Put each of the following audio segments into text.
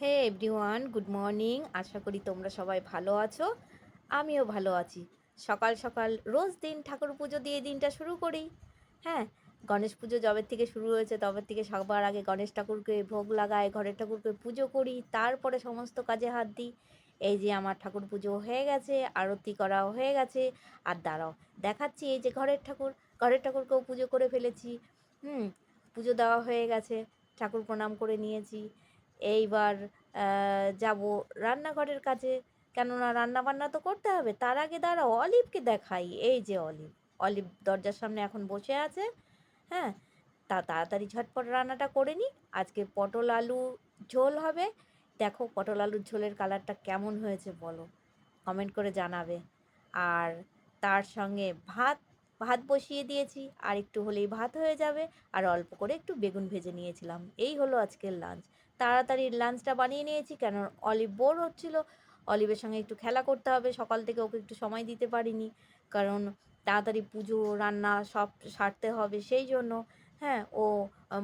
Hey everyone, good morning. আশা করি তোমরা সবাই ভালো আছো। আমিও ভালো আছি। সকাল সকাল রোজ দিন ঠাকুর পুজো দিয়ে দিনটা শুরু করি। হ্যাঁ গণেশ পুজো যবে থেকে শুরু হয়েছে, তবে থেকে সবার আগে গণেশ ঠাকুরকে ভোগ লাগাই, ঘরের ঠাকুরকে পুজো করি, তারপরে সমস্ত কাজে হাত দিই। এই যে আমার ঠাকুর পুজো হয়ে গেছে, আরতি করা হয়ে গেছে। আর দাঁড়াও, দেখাচ্ছি এই যে ঘরের ঠাকুর, ঘরের ঠাকুরকেও পুজো করে ফেলেছি। হুম, পুজো দেওয়া হয়ে গেছে, ঠাকুর প্রণাম করে নিয়েছি। এইবার যাব রান্নাঘরের কাছে কেননা রান্না বান্না তো করতে হবে, তার আগে দাঁড়াও, অলিভকে দেখাই। এই যে অলিভ অলিভ দরজার সামনে এখন বসে আছে হ্যাঁ? তা তাড়াতাড়ি ঝটপট রান্নাটা করে নিই। আজকে পটল আলু ঝোল হবে। দেখো পটল আলুর ঝোলের কালারটা কেমন হয়েছে বলো কমেন্ট করে জানাবে। আর তার সঙ্গে ভাত ভাত বসিয়ে দিয়েছি, আর একটু হলেই ভাত হয়ে যাবে, আর অল্প করে একটু বেগুন ভেজে নিয়েছিলাম। এই হলো আজকের লাঞ্চ তাড়াতাড়ি লাঞ্চটা বানিয়ে নিয়েছি, কেন অলিভ বোর হচ্ছিল। অলিভের সঙ্গে একটু খেলা করতে হবে, সকাল থেকে ওকে একটু সময় দিতে পারিনি, কারণ তাড়াতাড়ি পুজো, রান্না সব সারতে হবে সেই জন্য। হ্যাঁ ও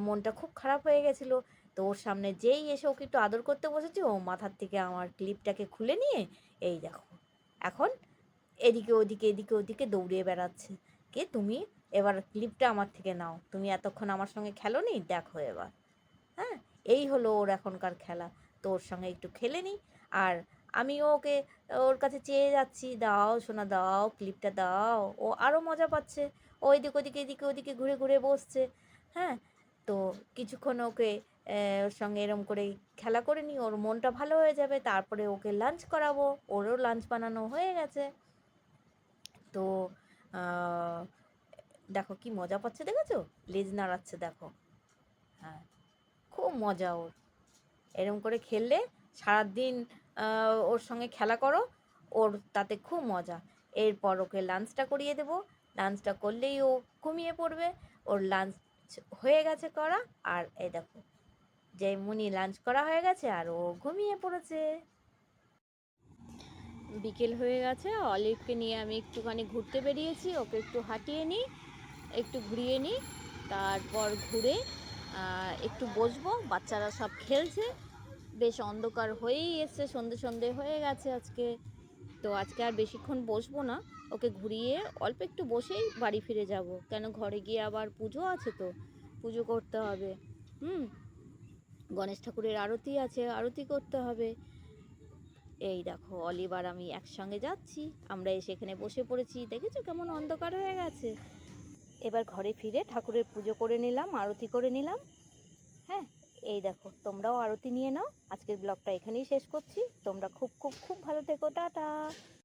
মনটা খুব খারাপ হয়ে গেছিল। তো ওর সামনে যেই এসে ওকে একটু আদর করতে বসেছি, ও মাথার থেকে আমার ক্লিপটাকে খুলে নিয়ে, এই দেখো, এখন এদিকে ওদিকে এদিকে ওদিকে দৌড়িয়ে বেড়াচ্ছে। কে তুমি এবার ক্লিপটা আমার থেকে নাও। তুমি এতক্ষণ আমার সঙ্গে খেলো নি দেখো এবার। হ্যাঁ? এই হলো ওর এখনকার খেলা। তো ওর সঙ্গে একটু খেলে নিই আর আমিও ওকে, ওর কাছে চেয়ে যাচ্ছি, দাও সোনা, দাও ক্লিপটা দাও। ও আরও মজা পাচ্ছে। ও এদিক ওদিকে, এদিকে ওদিকে ঘুরে ঘুরে বসছে। হ্যাঁ? তো কিছুক্ষণ ওকে ওর সঙ্গে এরম করে খেলা করে নিই ওর মনটা ভালো হয়ে যাবে। তারপরে ওকে লাঞ্চ করাবো। ওরও লাঞ্চ বানানো হয়ে গেছে। তো দেখো কি মজা পাচ্ছে দেখেছ? লেজ নাড়াচ্ছে, দেখো। হ্যাঁ খুব মজা ওর। এরম করে খেললে সারাদিন ওর সঙ্গে খেলা করো, ওর তাতে খুব মজা। এরপর ওকে লাঞ্চটা করিয়ে দেবো। লাঞ্চটা করলেই ও ঘুমিয়ে পড়বে। ওর লাঞ্চ হয়ে গেছে করা। আর এই দেখো, যে মুনি লাঞ্চ করা হয়ে গেছে আর ও ঘুমিয়ে পড়েছে। বিকেল হয়ে গেছে, অলিভকে নিয়ে আমি একটুখানি ঘুরতে বেরিয়েছি, ওকে একটু হাঁটিয়ে নিই, একটু ঘুরিয়ে নিই, তারপর ঘুরে একটু বসবো, বাচ্চারা সব খেলছে, বেশ অন্ধকার হয়েই এসছে, সন্ধে সন্ধে হয়ে গেছে আজকে, তো আজকে আর বেশিক্ষণ বসবো না, ওকে ঘুরিয়ে অল্প একটু বসেই বাড়ি ফিরে যাব, কেন ঘরে গিয়ে আবার পুজো আছে তো, পুজো করতে হবে, হুম, গণেশ ঠাকুরের আরতি আছে, আরতি করতে হবে এই দেখো অলিবার আমি একসঙ্গে যাচ্ছি। আমরা এসে এখানে বসে পড়েছি। দেখেছ কেমন অন্ধকার হয়ে গেছে? এবার ঘরে ফিরে ঠাকুরের পুজো করে নিলাম, আরতি করে নিলাম। হ্যাঁ এই দেখো, তোমরাও আরতি নিয়ে নাও। আজকের ব্লগটা এখানেই শেষ করছি। তোমরা খুব খুব খুব ভালো থেকো। টাটা!